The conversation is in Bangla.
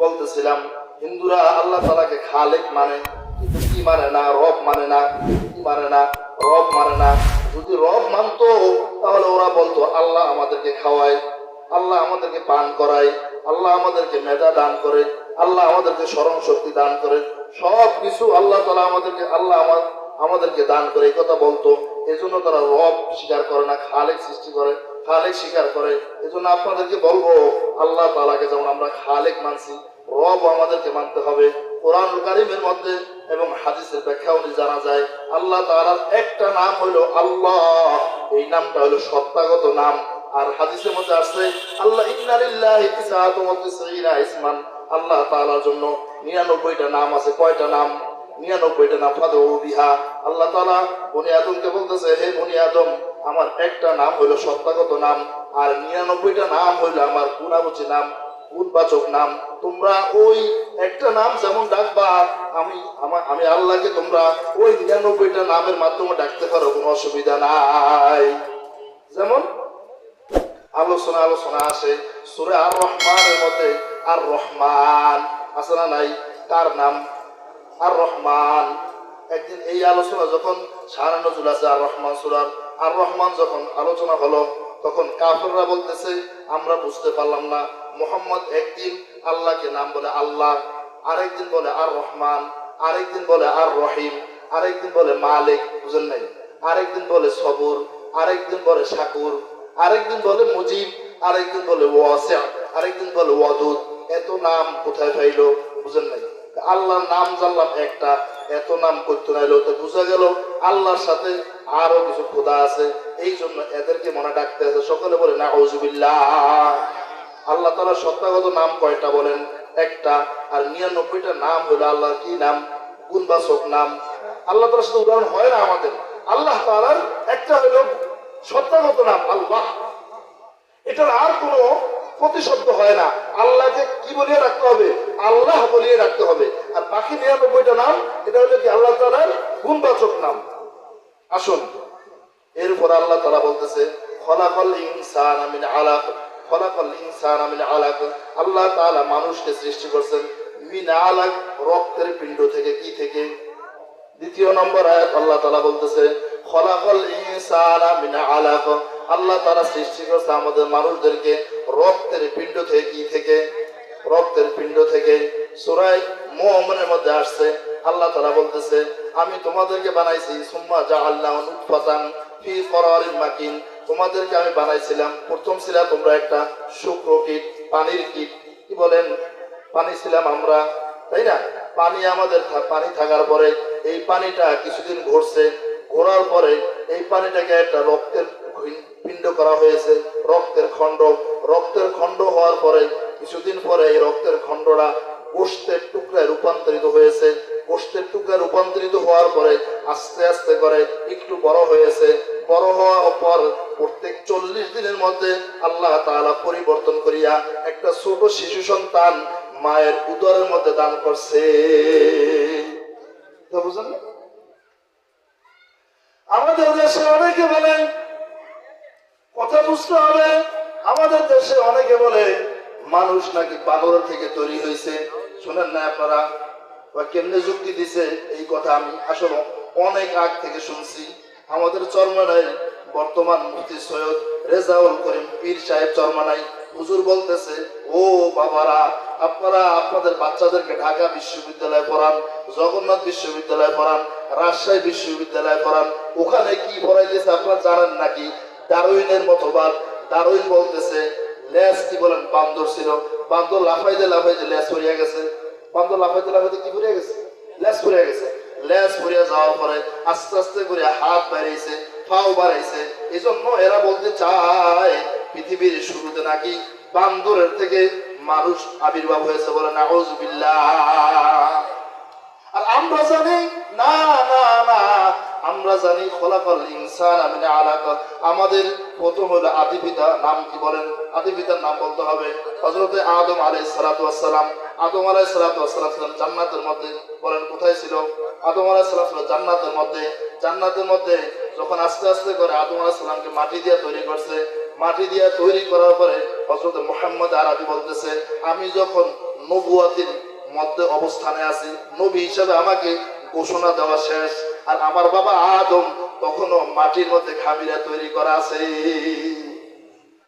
বলতেছিলাম, হিন্দুরা আল্লাহ তালাকে খালেক মানে কিন্তু কি মানে না, রব মানে না, কি মানে না, রব মানে না? যদি রব মানতো, তাহলে ওরা বলতো, আল্লাহ আমাদেরকে খাওয়ায়, আল্লাহ আমাদেরকে পান করায়, আল্লাহ আমাদেরকে মেধা দান করে, আল্লাহ আমাদেরকে স্মরণ শক্তি দান করে, সব কিছু আল্লাহ তালা আমাদেরকে, আল্লাহ আমার আমাদেরকে দান করে, এই কথা বলতো। এজন্য তারা রব স্বীকার করে না, খালেক সৃষ্টি করে। খালেক স্বীকার করে। এজন্য আপনাদেরকে বলব, আল্লাহ তালাকে যেমন আমরা খালেক মানছি, রব আমাদেরকে মানতে হবে। কোরআন কারিমের মধ্যে এবং হাদিসের ব্যাখ্যা অনুযায়ী জানা যায়, আল্লাহ তাআলার একটা নাম হলো আল্লাহ। এই নামটা হলো সত্তাগত নাম। আর হাদিসের মধ্যে আসছে, আল্লাহ ইসমান। আল্লাহ তাআলার জন্য 99টা নাম আছে। কয়টা নাম? নিরানব্বইটা নাম ফাদু বিহা। আল্লাহ তাআলা বনি আদমকে বলতেছে, হে বনি আদম আমার একটা নাম হইল সত্তাগত নাম, আর নিরানব্বইটা নাম হইল আমার গুণাবচী নাম, উদ্বাচক নাম। তোমরা ওই একটা নাম যেমন ডাকবা, আমি আমার আমি আল্লাহকে তোমরা ওই নিরানব্বইটা নামের মাধ্যমে ডাকতে পারো, কোনো অসুবিধা নাই। যেমন আলোচনা আলোচনা আসে, সুরে আর রহমানের মধ্যে আর রহমান আছে না নাই? তার নাম? আর রহমান একদিন এই আলোচনা যখন সারা নজুল আছে আর রহমান সুরার আর রহমান যখন আলোচনা হলো, তখন কাফেররা বলতেছে, আমরা বুঝতে পারলাম না। মোহাম্মদ একদিন আল্লাহকে নাম বলে আল্লাহ, আরেকদিন বলে আর রহমান আরেকদিন বলে আর রহিম আরেকদিন বলে মালিক, বুঝেন নাই? আরেকদিন বলে সবর, আরেকদিন বলে শাকুর, আরেকদিন বলে মুজিব, আরেকদিন বলে ওয়াসিয়া, আরেকদিন বলে ওয়াদুদ। এত নাম কোথায় পাইলো, বুঝেন নাই? আল্লাহর নাম জানলাম একটা এত নাম করতে নাইলো তো বুঝা গেল আল্লাহর সাথে আরও কিছু খোদা আছে। এই জন্য এদেরকে মনে ডাকতে আছে, সকলে বলে না ওজুবিল্লাহ আল্লাহ তালা সত্তাগত নাম কয়টা বলেন? একটা। আর নিরানব্বইটা নাম হলো আল্লাহ কি নাম? গুণবাচক নাম। আল্লাহ তালার সাথে উদাহরণ হয় না আমাদের। আল্লাহ তালার একটা হলো সত্তাগত নাম, আল্লাহ। এটার আর কোনো প্রতিশব্দ হয় না। আল্লাহকে কি বলিয়ে রাখতে হবে? আল্লাহ বলিয়ে রাখতে হবে। আর বাকি নিরানব্বইটা নাম, এটা হলো কি আল্লাহ তালার গুণবাচক নাম। আসুন এরপর আল্লাহ তালা বলতেছে আল্লাহ মানুষকে সৃষ্টি করছেন রক্তের পিণ্ড থেকে কি থেকে? দ্বিতীয় নম্বর আয়াত আল্লাহ তাআলা বলতেছে আলাক। আল্লাহ তারা সৃষ্টি করছে আমাদের মানুষদেরকে রক্তের পিণ্ড থেকে কি থেকে? রক্তের পিণ্ড থেকে। সূরা মুমিনের মধ্যে আসছে, আল্লাহ তারা বলতেছে, আমি তোমাদেরকে বানাইছি, সুম্মা জাআলনাহু নুতফাতান ফি মাকিন। তোমাদেরকে আমি বানাইছিলাম, প্রথম ছিল তোমরা একটা শুক্র কীট, পানির কীট। কি বলেন? পানি ছিলাম আমরা, তাই না? পানি আমাদের পানি থাকার পরে এই পানিটা কিছুদিন ঘুরছে। ঘোরার পরে এই পানিটাকে একটা রক্তের পিণ্ড করা হয়েছে রক্তের খণ্ড। রক্তের খণ্ড হওয়ার পরে কিছুদিন পরে এই রক্তের খণ্ডটা গোষ্ঠের টুকরায় রূপান্তরিত হয়েছে। গোষ্ঠের টুকরায় রূপান্তরিত হওয়ার পরে আস্তে আস্তে করে একটু বড় হয়েছে। বড় হওয়ার পর প্রত্যেক চল্লিশ দিনের মধ্যে আল্লাহ তাআলা পরিবর্তন করিয়া একটা ছোট শিশু সন্তান মায়ের উদরের মধ্যে দান করছে। আমাদের দেশে অনেকে বলেন কথা বুঝতে হবে। আমাদের দেশে অনেকে বলে, মানুষ নাকি বানর থেকে তৈরি হয়েছে। শুনেন না আপনারা, বা কেমনে যুক্তি দিছে এই কথা আমি আসলে অনেক আগ থেকে শুনছি। আমাদের চরমানায় বর্তমান মুফতি সৈয়দ রেজাউল করিম পীর সাহেব চরমানাই হুজুর বলতেছে, ও বাবারা, আপনারা আপনাদের বাচ্চাদেরকে ঢাকা বিশ্ববিদ্যালয়ে পড়ান, জগন্নাথ বিশ্ববিদ্যালয়ে পড়ান, রাজশাহী বিশ্ববিদ্যালয়ে পড়ান, ওখানে কি পড়াইতেছে আপনারা জানেন নাকি? দারুইনের মতবাদ দারুইন বলতেছে লেস কি বলেন? বান্দর ছিল। বান্দর লাফাইতে লাফাইতে লেস পড়িয়া গেছে। বান্দর লাফাইতে লাফাইতে কি পড়িয়া গেছে? লেস পড়িয়া গেছে। লেস পড়িয়া যাওয়ার পরে আস্তে আস্তে করে হাত বাড়িয়েছে পাও বাড়াইছে। এই জন্য এরা বলতে চায়, পৃথিবীর শুরুতে নাকি বান্দরের থেকে মানুষ আবির্ভাব হয়েছে বলে না আমরা জানি খোলাফল ইনসান আমি আলাক। আমাদের প্রথম হলো আদি পিতা, নাম কি বলেন? আদি পিতার নাম বলতে হবে হজরতে আদম আলাই সালাতাম আদম আলাই সালাতাম ছিলেন জান্নাতের মধ্যে। বলেন, কোথায় ছিল? আদম আলাই সালাম ছিল জান্নাতের মধ্যে। জান্নাতের মধ্যে যখন আস্তে আস্তে করে আদম আলাই সালামকে মাটি দিয়ে তৈরি করছে, মাটি দিয়ে তৈরি করার পরে হজরত মোহাম্মদ আরবি বলতেছে, আমি যখন নবুয়াতির মধ্যে অবস্থানে আছি, নবী হিসাবে আমাকে ঘোষণা দেওয়া শেষ। আর আমার বাবা আদম তখনও মাটির মধ্যে খামিরা তৈরি করা আছে।